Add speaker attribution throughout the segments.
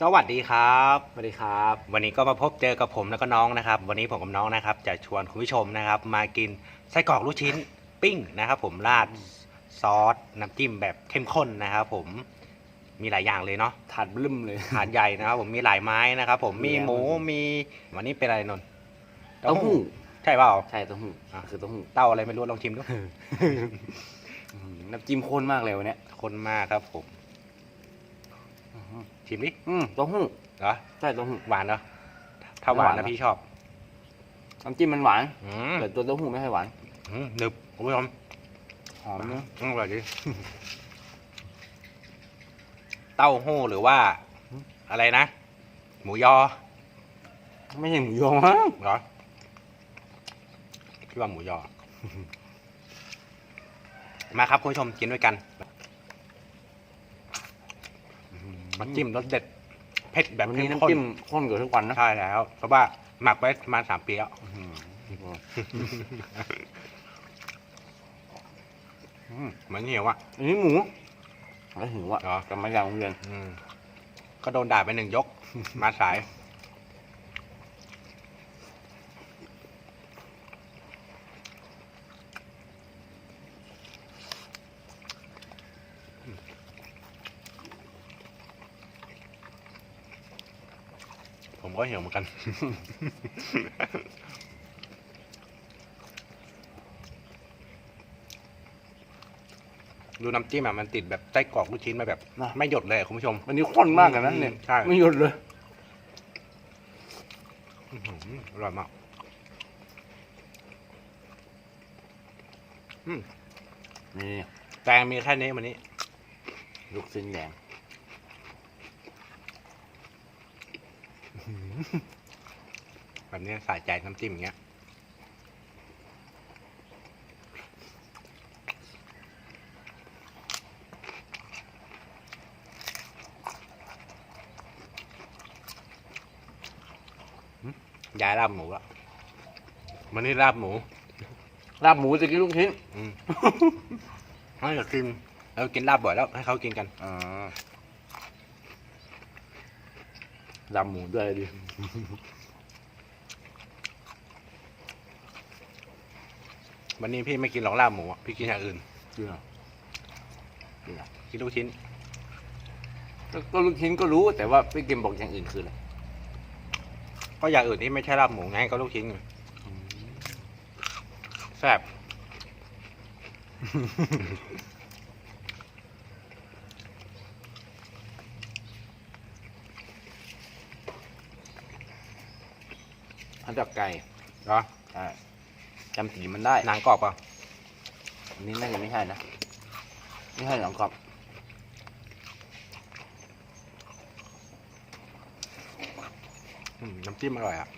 Speaker 1: สวัสดีครับ
Speaker 2: สวัสดีครับ
Speaker 1: วันนี้ก็มาพบเจอกับผมแล้วก็น้องนะครับ วันนี้ผมกับน้องนะครับ จะชวนคุณผู้ชมนะครับ มากินไส้กรอกลูกชิ้นปิ้งนะครับ ผมราดซอสน้ำจิ้มแบบเข้มข้นนะครับ ผมมีหลายอย่างเลยเนาะ
Speaker 2: ถาดบลึ้มเลย
Speaker 1: ถาดใหญ่นะครับผมมีหลายไม้นะครับ ผมมี
Speaker 2: มีอะไร
Speaker 1: หมูมีวันนี้เป็นอะไรนนท์
Speaker 2: เต้าหู้
Speaker 1: ใช่เปล่า
Speaker 2: ใช่เต้าหู้
Speaker 1: อะ
Speaker 2: คือเต้าหู้
Speaker 1: เต้าอะไรไม่รู้ลองชิมดู
Speaker 2: อื้อหือน้ำจิ้มข้นมากเลยวันเนี้ย
Speaker 1: คนมากครับผม
Speaker 2: อื้อหือ
Speaker 1: ชิมดิ
Speaker 2: อืมเต้าหู้
Speaker 1: เหรอ
Speaker 2: ใช่เต้าหู้
Speaker 1: หวานเหรอถ้าหวาน
Speaker 2: หวาน
Speaker 1: นะ
Speaker 2: นะ
Speaker 1: พี่ชอบ
Speaker 2: น้ำจิ้มมันหวาน
Speaker 1: อืม
Speaker 2: แต่ตัวเต้าหู้ไม่ค่อยหวาน
Speaker 1: อืมหนึบคุณผู้ชม
Speaker 2: หอมเนอะ
Speaker 1: อืมอร่อยดิเต้าหู้หรือว่า อะไรนะ หมูยอ
Speaker 2: ไม่ใช่หมูยอมั้ง
Speaker 1: เหรอพี่ว่าหมูยอ มาครับคุณผู้ชมกินด้วยกัน มันจิ้มรสเด็ดเผ็ดแบบ
Speaker 2: วัน
Speaker 1: เข้
Speaker 2: นี้
Speaker 1: ม
Speaker 2: น้ำ
Speaker 1: ข้น
Speaker 2: จิ้มข้นกว่าทุกวันนะ
Speaker 1: ใช่แล้ว เพราะว่าหมักไว้ประมาณสามปีแล้ว
Speaker 2: อื้อหืออืม
Speaker 1: เหมือนเหี่ยวอะ
Speaker 2: อันนี้หมูแล้วหิวอะ
Speaker 1: เหรอ
Speaker 2: กลับมาจากโรงเรียน
Speaker 1: อืมก็โดนด่าไปหนึ่งยก มาสาย ก็เหี่ยวเหมือนกัน ดูน้ำจิ้มอะมันติดแบบไส้กรอกลูกชิ้นมาแบบ
Speaker 2: นะ
Speaker 1: ไม่หยดเลยอะคุณผู้ชม
Speaker 2: วันนี้ข้นมากเลยนะเนี่ย
Speaker 1: ใช่
Speaker 2: ไม่หยุดเลย
Speaker 1: อื้อหืออร่อยมากอืม
Speaker 2: นี่
Speaker 1: แตงมีแค่นี้วันนี้
Speaker 2: ลูกชิ้นแดง
Speaker 1: แบบนี้สายใจน้ำจิ้มอย่างเงี้ยย้ายลาบหมูละวันนี้ลาบหมู
Speaker 2: ลาบหมูจะกินลูกชิ้น
Speaker 1: อืมให้เรากินเรากินลาบบ่อยแล้ว ให้เขากินกัน
Speaker 2: อ่า ลาบหมูด้วยดิ
Speaker 1: วันนี้พี่ไม่กินหรอกลาบหมูอะพี่กินอย่างอื่น
Speaker 2: จริงเหรอ
Speaker 1: กินลูกชิ้น
Speaker 2: ก็ก็ลูกชิ้นก็รู้แต่ว่าพี่เกมบอกอย่างอื่นคืออะไร
Speaker 1: ก็อย่างอื่นที่ไม่ใช่ลาบหมูไงก็ลูกชิ้นไงแซ่บ
Speaker 2: พันจากไก่
Speaker 1: เหรอ
Speaker 2: ใช่จำสีมันได้
Speaker 1: หนังกรอบป่ะ
Speaker 2: อันนี้น่าจะไม่ใช่นะไม่ใช่หนังกรอบ
Speaker 1: อืมน้ำจิ้มอร่อยอะ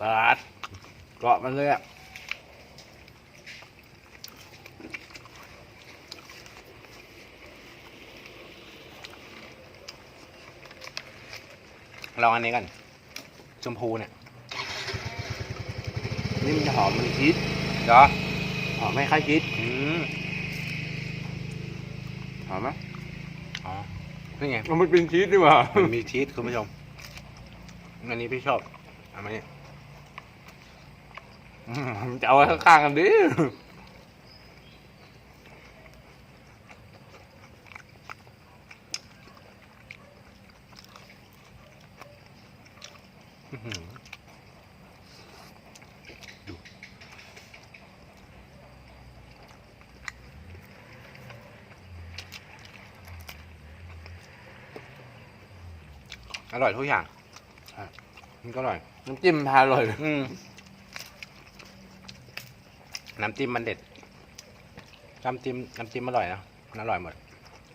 Speaker 2: ปาดเกาะมันเลยอะ
Speaker 1: ลองอันนี้กันชมพูเนี่ย
Speaker 2: นี่มันจะหอมมันชีส
Speaker 1: เหรอ
Speaker 2: หอมไม่คล้ายชีส
Speaker 1: อืม
Speaker 2: หอมไหม
Speaker 1: อ๋อนี่ไง
Speaker 2: มันเป็นชีสดีกว่า
Speaker 1: มันมีชีสคุณผู้ชมอันนี้พี่ชอบเอันนี้
Speaker 2: จะเอาไว้ข้างๆกันดิ
Speaker 1: อื้อหือดูอร่อยทุกอย่าง
Speaker 2: ใช่
Speaker 1: มันก็อร่อย
Speaker 2: น้ำจิ้มพาอร่อยเลย
Speaker 1: อืม น้ำจิ้มมันเด็ด น้ำจิ้มน้ำจิ้มอร่อยนะมันอร่อยหมด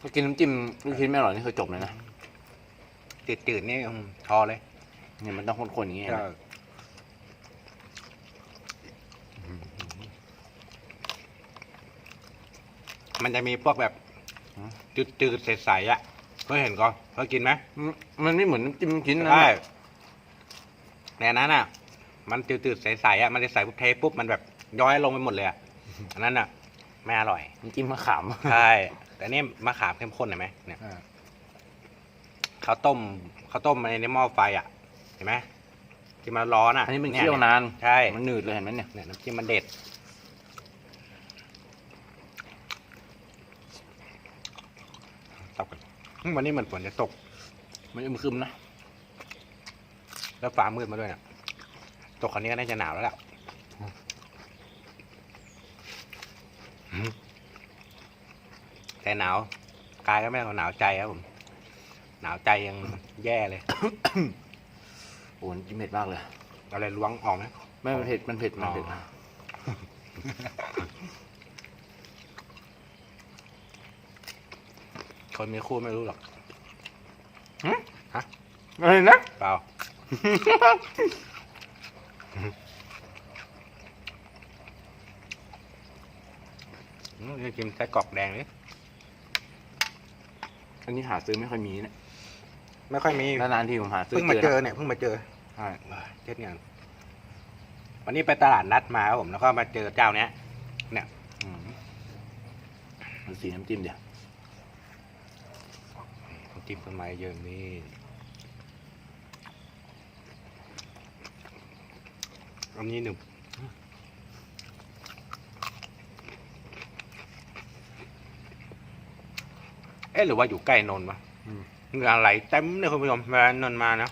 Speaker 2: ถ้ากินน้ำจิ้มลูกชิ้นไม่อร่อยนี่คือจบเลยนะ
Speaker 1: จืดๆนี่อืมพอเลย
Speaker 2: เนี่ยมันต้องข้นๆอย่างเงี้ยนะ
Speaker 1: มันจะมีพวกแบบจืดๆใสๆอะเคยเห็นก็เคยกินไหม
Speaker 2: มันมันไม่เหมือนน้ำจิ้มลูกชิ้นนะ
Speaker 1: ใช่ในอันนั้นอะ มันจืดๆใสๆอะมันจะใส่ปุ๊บเทปุ๊บมันแบบ ย้อยลงไปหมดเลยอะอันนั้นอะไม่อร่อย
Speaker 2: น้ำจิ้มมะขาม
Speaker 1: ใช่แต่นี่มะขามเข้มข้นเห็นไหมเนี่ย
Speaker 2: อ่า
Speaker 1: ข้าวต้มข้าวต้มในหม้อไฟอะเห็นไหมที่มันร้อนอะ
Speaker 2: อันนี้มัน
Speaker 1: ย
Speaker 2: เคี่ยวนาน
Speaker 1: ใช่
Speaker 2: มันหนืดเลยเห็นไหมเนี่ย
Speaker 1: เนี่ยน้ำจิ้มมันเด็ดตบกันอืมวันนี้เหมือนฝนจะตก
Speaker 2: มันอึมครึมนะ
Speaker 1: แล้วฟ้ามืดมาด้วยเนี่ยตกคันนี้ก็น่าจะหนาวแล้วแหละอืม แต่หนาวกายก็ไม่เอาหนาวใจครับผมหนาวใจยังแย่เลย
Speaker 2: โอ้น้ำจิ้มเผ็ดมากเลย
Speaker 1: เอาอะไรล้วงออกไหม
Speaker 2: ไม่มันเผ็ดมันเผ็ดมันเผ็ด
Speaker 1: อ๋อคนมีคู่ไม่รู้หรอก
Speaker 2: อะไรนะ
Speaker 1: เปล่าอืมจะกินไส้กรอกแดงนี่
Speaker 2: อันนี้หาซื้อไม่ค่อยมีนะ
Speaker 1: ไม่ค่อยมี
Speaker 2: นานๆที่ผมหาซื้อ
Speaker 1: เพิ่งมาเจอ
Speaker 2: นะ
Speaker 1: เนี่ยเพิ่งมาเจอ
Speaker 2: ใช่
Speaker 1: เช็ดงานวันนี้ไปตลาดนัดมาครับผมแล้วก็มาเจอเจ้าเนี้ย เนี่ย
Speaker 2: อืมดูสีน้ำจิ้มเดี๋ยว
Speaker 1: จิ้มต้นไม้เยอะนี่อันนี้หนึ่ง เอ๊ะหรือว่าอยู่ใกล้นนท์ปะ
Speaker 2: อืม
Speaker 1: เหงื่อไหลเต็มเลยคุณผู้ชมเวลานนท์มานะ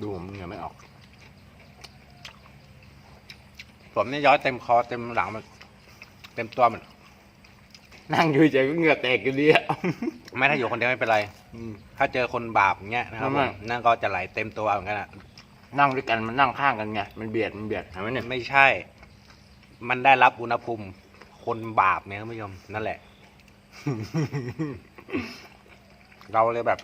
Speaker 2: ดูผมเหงื่อไม่ออก
Speaker 1: ผมนี่ย้อยเต็มคอเต็มหลังมันเต็มตัวมัน
Speaker 2: นั่งอยู่เฉยก็เหงื่อแตกอยู่ดีอะ
Speaker 1: ไม่ถ้าอยู่คนเดียวไม่เป็นไร
Speaker 2: อืม
Speaker 1: ถ้าเจอคนบาปอย่างเงี้ยนะครับ
Speaker 2: ไม่
Speaker 1: ผมนั่นก็จะไหลเต็มตัวเหมือนกันอะ
Speaker 2: นั่งด้วยกันมันนั่งข้างกันไงมันเบียดมันเบียดเห็นไหมเนี่ย
Speaker 1: ไม่ใช่ มันได้รับอุณหภูมิ คนบาปเนี่ยคุณผู้ชมนั่นแหละ เราเลยแบบ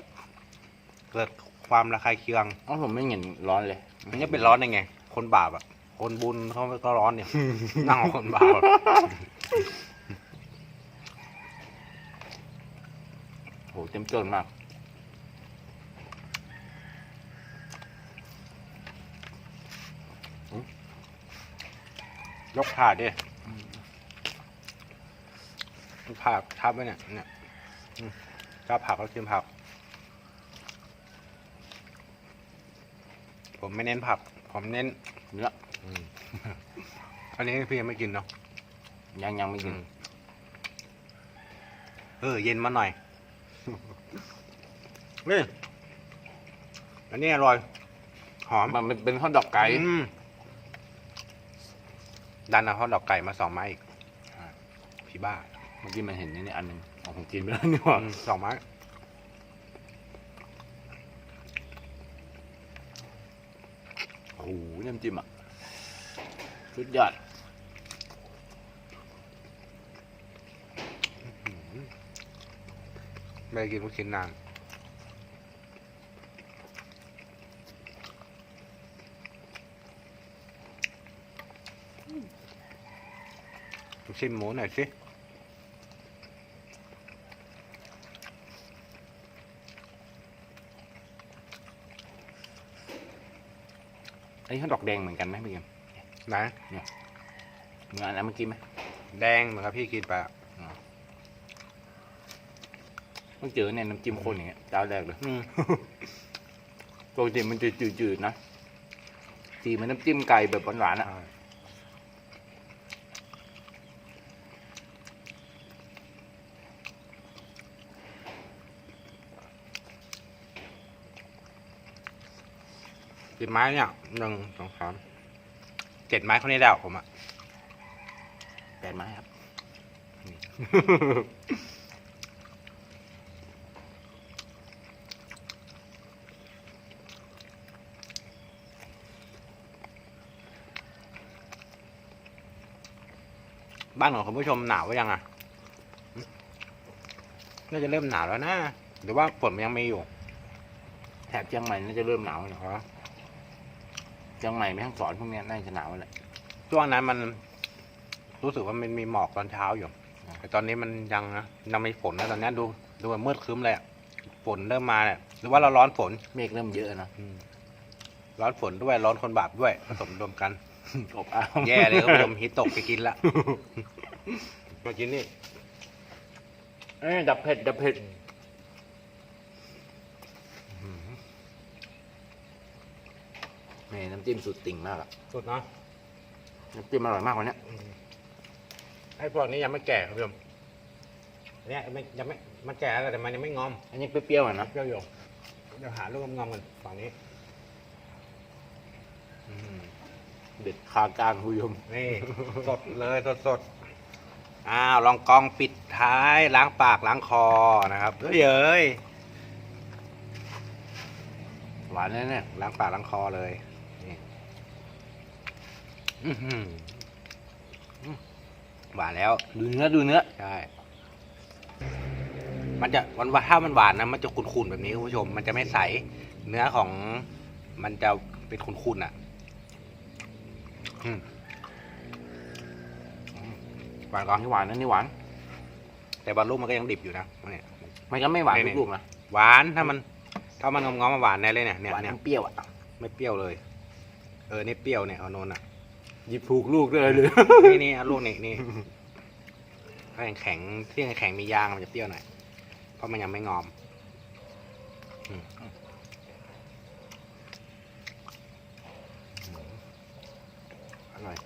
Speaker 1: เกิดความระคายเคือง
Speaker 2: อ๋อผมไม่เห็นร้อนเลย
Speaker 1: มันจะเป็นร้อนได้ไง คนบาปอะ คนบุญเขาก็ร้อนเนี่ย นั่งกับคนบาปอะ
Speaker 2: โหเต็มจนมาก
Speaker 1: ยกถาดดิผักทับไว้เนี่ยเนี่ยอืม ชอบผักก็กินผัก ผมไม่เน้นผัก ผมเน้น
Speaker 2: เนื้อ
Speaker 1: อืมอันนี้พี่ยังไม่กินเนาะ
Speaker 2: ยังยังไม่กิน
Speaker 1: เออ เย็นมาหน่อยนี่อันนี้อร่อย หอม
Speaker 2: มันเป็นข้าวดอกไก่
Speaker 1: อืมดันเอาข้าวดอกไก่มาสองไม้อีกพี่บ้า
Speaker 2: เมื่อกี้มันเห็นนี่นี่อันหนึง เอาผมกินไปแล้วนี่หว่า
Speaker 1: อืม สองไม้
Speaker 2: โอ้โหน้ำจิ้มอะสุดยอด
Speaker 1: ไม่ได้กินลูกชิ้นนาน ลูกชิ้นหมูหน่อยสิ
Speaker 2: อันนี้ข้าวดอกแดงเหมือนกันไหมพี่เกม
Speaker 1: นะ
Speaker 2: เหมือนอันนั้นเมื่อกี้ไหม
Speaker 1: แดงเหมือนกับพี่กินไปอะ
Speaker 2: เพิ่งเจอเนี่ยน้ำจิ้มข้นอย่างเงี้ยเจ้าแรกเลย
Speaker 1: อืม
Speaker 2: ปกติมันจะจืดๆนะสีเหมันน้ำจิ้มไก่แบบหวานๆอะ
Speaker 1: สิ บไม้เนี่ยหนึ่งสองสามเจ็ดไม้เขานี้แล้วผมอะ
Speaker 2: แปดไม้ครับ
Speaker 1: บ้านของคุณผู้ชมหนาวหรือยังอะหึน่าจะเริ่มหนาวแล้วนะ หรือว่าฝนมันยังมีอยู่
Speaker 2: แถบเชียงใหม่น่าจะเริ่มหนาวแล้ว
Speaker 1: อ๋อ
Speaker 2: เชียงใหม่ไม่ทั้งสอนพวกเนี้ยน่าจะหนาวแหละ
Speaker 1: ช่วงนั้นมันรู้สึกว่ามันมีหมอกตอนเช้าอยู่ แต่ตอนนี้มันยังนะยังไม่ฝนนะตอนนี้ดูดูมันมืดครึ้มเลยอะฝฝนเริ่มมาเนี่ยหรือว่าเราร้อนฝน
Speaker 2: เมฆเริ่มเยอะนะ
Speaker 1: อืมร้อนฝนด้วยร้อนคนบาปด้วยผสมรวมกัน
Speaker 2: อบอ้าว
Speaker 1: แย่เลยครับผมฮิตตกไปกินละมากินนี่
Speaker 2: เอ้ยดับเผ็ดดับเผ็ด แม่น้ำจิ้มสุดติ่งมากอะ
Speaker 1: สุดเนาะ
Speaker 2: น้ำจิ้มอร่อยมากกว่านี้
Speaker 1: ไอ้พวกนี้ยังไม่แก่ครับผมเนี่ยไม่ยังไม่มันแก่แล้วแต่มันยังไม่งอม
Speaker 2: อันนี้เปรี้ยวๆอะนะ
Speaker 1: เปรี้ยวอยู่เดี๋ยวหาลูกงอมๆกันฝั่งนี้อืม
Speaker 2: เด็ดคากลางคุณผู้ชม
Speaker 1: นี่สดเลยสดสดๆอ้าวลองกองปิดท้ายล้างปากล้างคอนะครับเฮ้ยเอ้ย
Speaker 2: หวานแน่
Speaker 1: ล้างปากล้างคอเลยนี่อื้อ หืออืมหวานแล้ว
Speaker 2: ๆดูเนื้อดูเนื้อ
Speaker 1: ใช่มันจะวันว่าถ้ามันหวานนะมันจะขุ่นๆแบบนี้คุณผู้ชม มันจะไม่ใส เนื้อของ มันจะเป็นขุ่นๆอะอืมอืมหวานก่อน
Speaker 2: นี่หวานนะนี่หวาน
Speaker 1: แต่บางลูกมันก็ยังดิบอยู่นะเนี่ย
Speaker 2: มันก็ไม่หวาน
Speaker 1: นี่
Speaker 2: ทุกลูกนะ
Speaker 1: หวานถ้ามัน ถ้ามันงอมๆมาหวานแน่เลยเนี่ยเนี่ย
Speaker 2: หวาน
Speaker 1: เนี่ย
Speaker 2: ทั้งเปรี้ยวอะ
Speaker 1: ไม่เปรี้ยวเลย เออนี่เปรี้ยวเนี่ยเอาโนนอะ
Speaker 2: หยิบถูกลูกเลยเลย
Speaker 1: นี่นี่เอาลูกนี่นี่ถ้าแข็งๆที่แข็งๆมียางมันจะเปรี้ยวหน่อยเพราะมันยังไม่งอมอืมอร่อย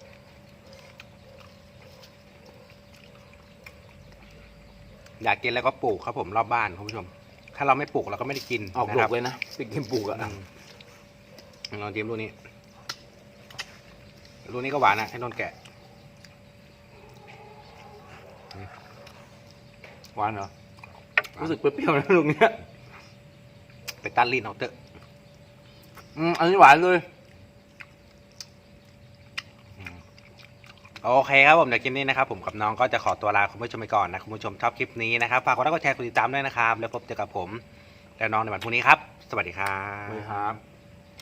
Speaker 1: อยากกินแล้วก็ปลูกครับผมรอบบ้านคุณผู้ชม ถ้าเราไม่ปลูกเราก็ไม่ได้กิน
Speaker 2: ออก
Speaker 1: นะ
Speaker 2: ด
Speaker 1: ค
Speaker 2: อ
Speaker 1: รั
Speaker 2: กเลยนะไปกินปลูกอะ
Speaker 1: อืมลองจิ้มลูกนี้ ลูกนี้ก็หวานนะให้นนท์แกะ
Speaker 2: หวานเหรอ รู้สึกเปรี้ยวๆนะลูกเนี้ย
Speaker 1: ไปตัดลิ้นเอาเตอะ
Speaker 2: อืมอันนี้หวานเลย
Speaker 1: โอเคครับผมเดี๋ยวคลิปนี้นะครับผมกับน้องก็จะขอตัวลาคุณผู้ชมไปก่อนนะคุณผู้ชมชอบคลิปนี้นะครับฝากกดไลค์กดแชร์กดติดตามด้วยนะครับ แล้วพบเจอกับผม และน้องในวันพรุ่งนี้ครับ สวัสดีครับ
Speaker 2: เลยครับ